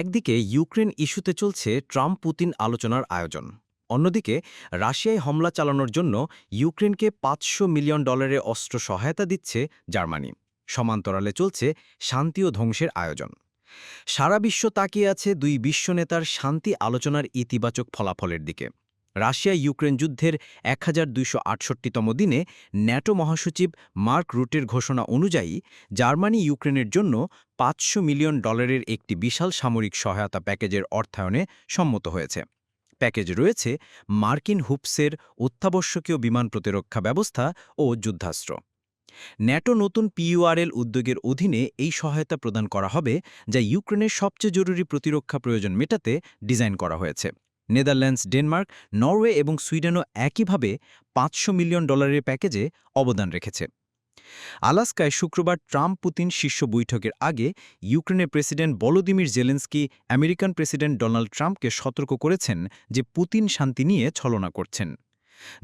একদিকে ইউক্রেন ইস্যুতে চলছে ট্রাম্প পুতিন আলোচনার আয়োজন, অন্যদিকে রাশিয়ায় হামলা চালানোর জন্য ইউক্রেনকে পাঁচশো মিলিয়ন ডলারের অস্ত্র সহায়তা দিচ্ছে জার্মানি। সমান্তরালে চলছে শান্তি ও ধ্বংসের আয়োজন। সারা বিশ্ব তাকিয়ে আছে দুই বিশ্ব নেতার শান্তি আলোচনার ইতিবাচক ফলাফলের দিকে। রাশিয়া ইউক্রেন যুদ্ধের এক তম দিনে ন্যাটো মহাসচিব মার্ক রুটের ঘোষণা অনুযায়ী জার্মানি ইউক্রেনের জন্য পাঁচশো মিলিয়ন ডলারের একটি বিশাল সামরিক সহায়তা প্যাকেজের অর্থায়নে সম্মত হয়েছে। প্যাকেজ রয়েছে মার্কিন হুপসের অত্যাবশ্যকীয় বিমান প্রতিরক্ষা ব্যবস্থা ও যুদ্ধাস্ত্র। ন্যাটো নতুন পিইউআরএল উদ্যোগের অধীনে এই সহায়তা প্রদান করা হবে, যা ইউক্রেনের সবচেয়ে জরুরি প্রতিরক্ষা প্রয়োজন মেটাতে ডিজাইন করা হয়েছে। নেদারল্যান্ডস, ডেনমার্ক, নরওয়ে এবং সুইডেনও একইভাবে পাঁচশো মিলিয়ন ডলারের প্যাকেজে অবদান রেখেছে। আলাস্কায় শুক্রবার ট্রাম্প পুতিন শীর্ষ বৈঠকের আগে ইউক্রেনের president Volodymyr Zelensky American president Donald ট্রাম্পকে সতর্ক করেছেন যে পুতিন শান্তি নিয়ে ছলনা করছেন।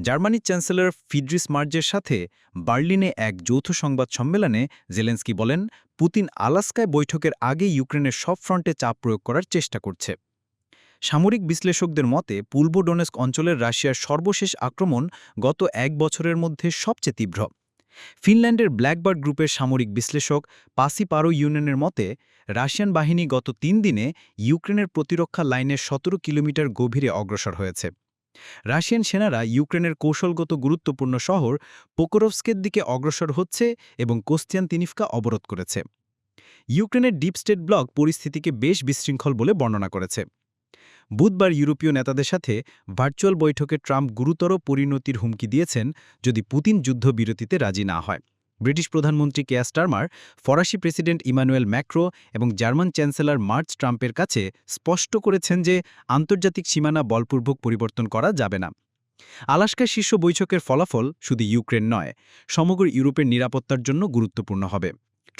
জার্মানির চ্যান্সেলর ফিডরিস মার্জের সাথে বার্লিনে এক যৌথ সংবাদ সম্মেলনে জেলেন্সকি বলেন, পুতিন আলাস্কায় বৈঠকের আগে ইউক্রেনের সব ফ্রন্টে চাপ প্রয়োগ করার চেষ্টা করছে। সামরিক বিশ্লেষকদের মতে, পূর্ব ডোনেস্ক অঞ্চলের রাশিয়ার সর্বশেষ আক্রমণ গত এক বছরের মধ্যে সবচেয়ে তীব্র। ফিনল্যান্ডের ব্ল্যাকবার্ড গ্রুপের সামরিক বিশ্লেষক পাসি পারো ইউনিয়নের মতে, রাশিয়ান বাহিনী গত তিন দিনে ইউক্রেনের প্রতিরক্ষা লাইনের সতেরো কিলোমিটার গভীরে অগ্রসর হয়েছে। রাশিয়ান সেনারা ইউক্রেনের কৌশলগত গুরুত্বপূর্ণ শহর পোকোরভস্কের দিকে অগ্রসর হচ্ছে এবং কোস্তিয়ান তিনিফকা অবরোধ করেছে। ইউক্রেনের ডিপ স্টেট ব্লক পরিস্থিতিকে বেশ বিশৃঙ্খল বলে বর্ণনা করেছে। বুধবার ইউরোপীয় নেতাদের সাথে ভার্চুয়াল বৈঠকে ট্রাম্প গুরুতর পরিণতির হুমকি দিয়েছেন যদি পুতিন যুদ্ধবিরতিতে রাজি না হয়। ব্রিটিশ প্রধানমন্ত্রী কেয়া স্টারমার, ফরাসি প্রেসিডেন্ট ইমানুয়েল ম্যাক্রো এবং জার্মান চ্যান্সেলর মার্চ ট্রাম্পের কাছে স্পষ্ট করেছেন যে আন্তর্জাতিক সীমানা বলপূর্বক পরিবর্তন করা যাবে না। আলাস্কার শীর্ষ বৈঠকের ফলাফল শুধু ইউক্রেন নয়, সমগ্র ইউরোপের নিরাপত্তার জন্য গুরুত্বপূর্ণ হবে।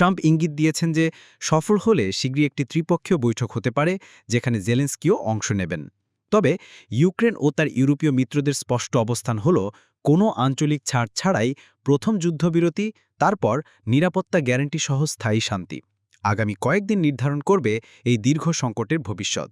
ট্রাম্প ইঙ্গিত দিয়েছেন যে সফল হলে শীঘ্রই একটি ত্রিপক্ষীয় বৈঠক হতে পারে, যেখানে জেলেন্সকিও অংশ নেবেন। তবে ইউক্রেন ও তার ইউরোপীয় মিত্রদের স্পষ্ট অবস্থান হল, কোনো আঞ্চলিক ছাড় ছাড়াই প্রথম যুদ্ধবিরতি, তারপর নিরাপত্তা গ্যারান্টি সহ স্থায়ী শান্তি। আগামী কয়েকদিন নির্ধারণ করবে এই দীর্ঘ সংকটের ভবিষ্যৎ।